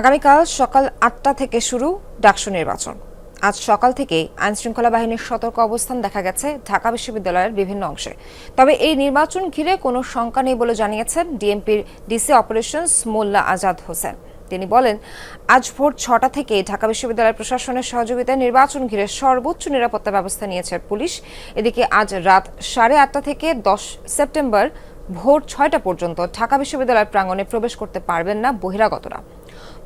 আগামীকাল সকাল আটটা থেকে শুরু ডাকসু নির্বাচন। আজ সকাল থেকেই আইনশৃঙ্খলা বাহিনীর সতর্ক অবস্থান দেখা গেছে ঢাকা বিশ্ববিদ্যালয়ের বিভিন্ন অংশে। তবে এই নির্বাচন ঘিরে কোনো শঙ্কা নেই বলে জানিয়েছেন ডিএমপির ডিসি অপারেশনস মোল্লা আজাদ হোসেন। তিনি বলেন, আজ ভোর ছটা থেকে ঢাকা বিশ্ববিদ্যালয় প্রশাসনের সহযোগিতায় নির্বাচন ঘিরে সর্বোচ্চ নিরাপত্তা ব্যবস্থা নিয়েছে পুলিশ। এদিকে আজ রাত সাড়ে আটটা থেকে দশ সেপ্টেম্বর ভোর ছয়টা পর্যন্ত ঢাকা বিশ্ববিদ্যালয়ের প্রাঙ্গণে প্রবেশ করতে পারবেন না বহিরাগতরা।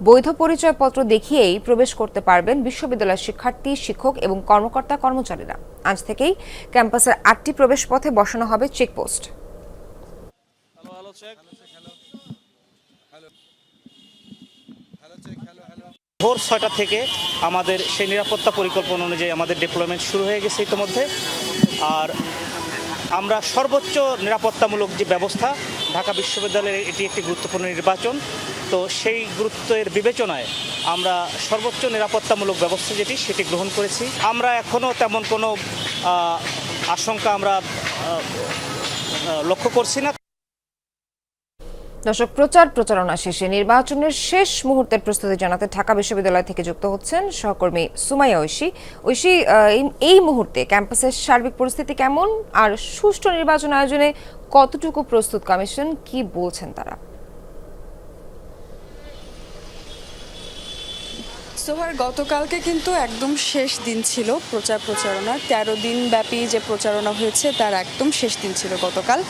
বৈধ পরিচয়পত্র দেখিয়েই প্রবেশ করতে পারবেন বিশ্ববিদ্যালয়ের শিক্ষার্থী শিক্ষক এবং কর্মকর্তা কর্মচারীরা। আজ থেকেই ক্যাম্পাসের আটটি প্রবেশ পথে বসানো হবে চেকপোস্ট. ভোর ছয়টা থেকে আমাদের সেই নিরাপত্তা পরিকল্পনা অনুযায়ী আমাদের ডিপ্লয়মেন্ট শুরু হয়ে গেছে ইতিমধ্যে। আর আমরা সর্বোচ্চ নিরাপত্তামূলক যে ব্যবস্থা ঢাকা বিশ্ববিদ্যালয়ের এটি একটি গুরুত্বপূর্ণ নির্বাচন। তো সেই গুরুত্বের বিবেচনায় আমরা সর্বোচ্চ নিরাপত্তামূলক ব্যবস্থা যেটি, সেটি গ্রহণ করেছি। আমরা এখনও তেমন কোনো আশঙ্কা আমরা লক্ষ্য করছি না। দর্শক, প্রচার প্রচারণা শেষে নির্বাচনের শেষ মুহূর্তের প্রস্তুতি জানাতে ঢাকা বিশ্ববিদ্যালয় থেকে যুক্ত হচ্ছেন সহকর্মী সুমাইয়া ঐশী। ঐশী এই- মুহূর্তে ক্যাম্পাসের সার্বিক পরিস্থিতি কেমন? আর সুষ্ঠু নির্বাচন আয়োজনে কতটুকু প্রস্তুত কমিশন? কি বলছেন তারা? সোহার, গতকালকে কিন্তু একদম শেষ দিন ছিল প্রচার প্রচারণা। তেরো দিন ব্যাপী যে প্রচারণা হয়েছে, তার একদম শেষ দিন ছিল গতকাল।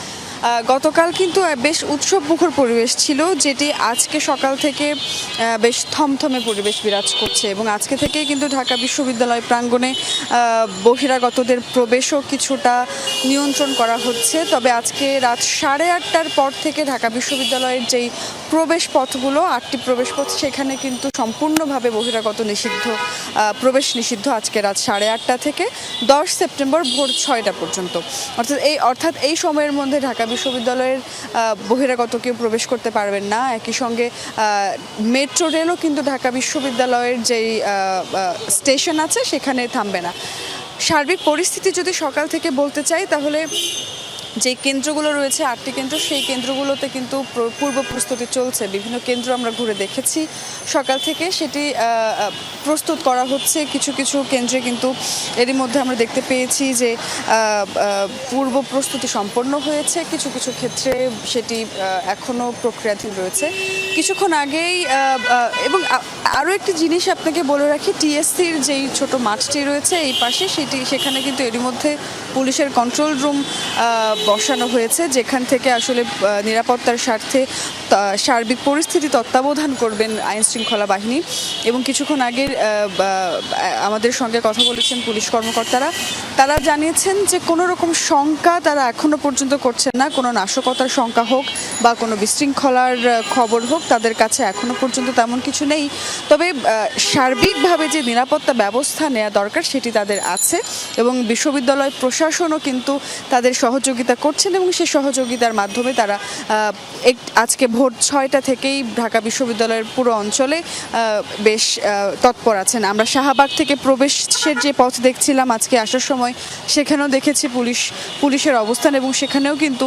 গতকাল কিন্তু বেশ উৎসব মুখর পরিবেশ ছিল, যেটি আজকে সকাল থেকে বেশ থমথমে পরিবেশ বিরাজ করছে এবং আজকে থেকে কিন্তু ঢাকা বিশ্ববিদ্যালয় প্রাঙ্গণে বহিরাগতদের প্রবেশও কিছুটা নিয়ন্ত্রণ করা হচ্ছে। তবে আজকে রাত সাড়ে আটটার পর থেকে ঢাকা বিশ্ববিদ্যালয়ের যেই প্রবেশ পথগুলো আটটি প্রবেশ পথ সেখানে কিন্তু সম্পূর্ণভাবে বহিরাগত নিষিদ্ধ প্রবেশ নিষিদ্ধ আজকে রাত সাড়ে আটটা থেকে দশ সেপ্টেম্বর ভোর ছয়টা পর্যন্ত। অর্থাৎ এই অর্থাৎ এই সময়ের মধ্যে ঢাকা বিশ্ববিদ্যালয়ের বহিরাগত কেউ প্রবেশ করতে পারবেন না। একই সঙ্গে মেট্রো রেলও কিন্তু ঢাকা বিশ্ববিদ্যালয়ের যেই স্টেশন আছে, সেখানে থামবে না। সার্বিক পরিস্থিতি যদি সকাল থেকে বলতে চাই, তাহলে যে কেন্দ্রগুলো রয়েছে, আটটি কেন্দ্র, সেই কেন্দ্রগুলোতে কিন্তু পূর্ব প্রস্তুতি চলছে। বিভিন্ন কেন্দ্র আমরা ঘুরে দেখেছি। সকাল থেকে সেটি প্রস্তুত করা হচ্ছে। কিছু কিছু কেন্দ্রে কিন্তু এরই মধ্যে আমরা দেখতে পেয়েছি যে পূর্ব প্রস্তুতি সম্পন্ন হয়েছে। কিছু কিছু ক্ষেত্রে সেটি এখনও এখনও প্রক্রিয়াধীন রয়েছে। কিছুক্ষণ আগেই এবং আরও একটি জিনিস আপনাকে বলে রাখি, টিএসসির যেই ছোট মাঠটি রয়েছে, এই পাশে সেটি, সেখানে কিন্তু এরই মধ্যে পুলিশের কন্ট্রোল রুম বসানো হয়েছে যেখান থেকে আসলে নিরাপত্তার স্বার্থে সার্বিক পরিস্থিতি তত্ত্বাবধান করবেন আইন শৃঙ্খলা বাহিনী এবং কিছুক্ষণ আগের আমাদের সঙ্গে কথা বলেছেন পুলিশ কর্মকর্তারা। তারা জানিয়েছেন যে কোনো রকম শঙ্কা তারা এখনও পর্যন্ত করছেন না। কোনো নাশকতার শঙ্কা হোক বা কোনো বিশৃঙ্খলার খবর হোক তাদের কাছে এখনও পর্যন্ত তেমন কিছু নেই। তবে সার্বিকভাবে যে নিরাপত্তা ব্যবস্থা নেওয়া দরকার সেটি তাদের আছে এবং বিশ্ববিদ্যালয় প্রশাসনও কিন্তু তাদের সহযোগিতা করছেন এবং সেই সহযোগিতার মাধ্যমে তারা আজকে ভোর ছয়টা থেকেই ঢাকা বিশ্ববিদ্যালয়ের পুরো অঞ্চলে বেশ তৎপর আছেন। আমরা শাহবাগ থেকে প্রবেশের যে পথ দেখছিলাম আজকে আসার সময়, সেখানেও দেখেছি পুলিশ, পুলিশের অবস্থান এবং সেখানেও কিন্তু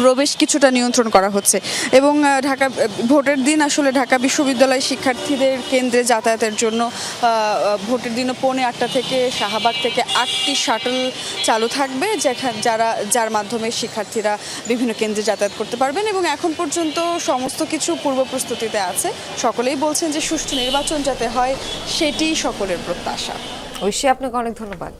প্রবেশ কিছুটা নিয়ন্ত্রণ করা হচ্ছে। এবং ঢাকা ভোটের দিন আসলে ঢাকা বিশ্ববিদ্যালয় শিক্ষার্থীদের কেন্দ্রে যাতায়াতের জন্য ভোটের দিনও পৌনে আটটা থেকে শাহবাগ থেকে আটটি শাটল চালু থাকবে, যেখানে, যারা, যার মাধ্যমে শিক্ষার্থীরা বিভিন্ন কেন্দ্রে যাতায়াত করতে পারবেন। এবং এখন পর্যন্ত সমস্ত কিছু পূর্ব প্রস্তুতিতে আছে। সকলেই বলছেন যে সুষ্ঠু নির্বাচন যাতে হয় সেটি সকলের প্রত্যাশা। ঐশী আপনাকে অনেক ধন্যবাদ।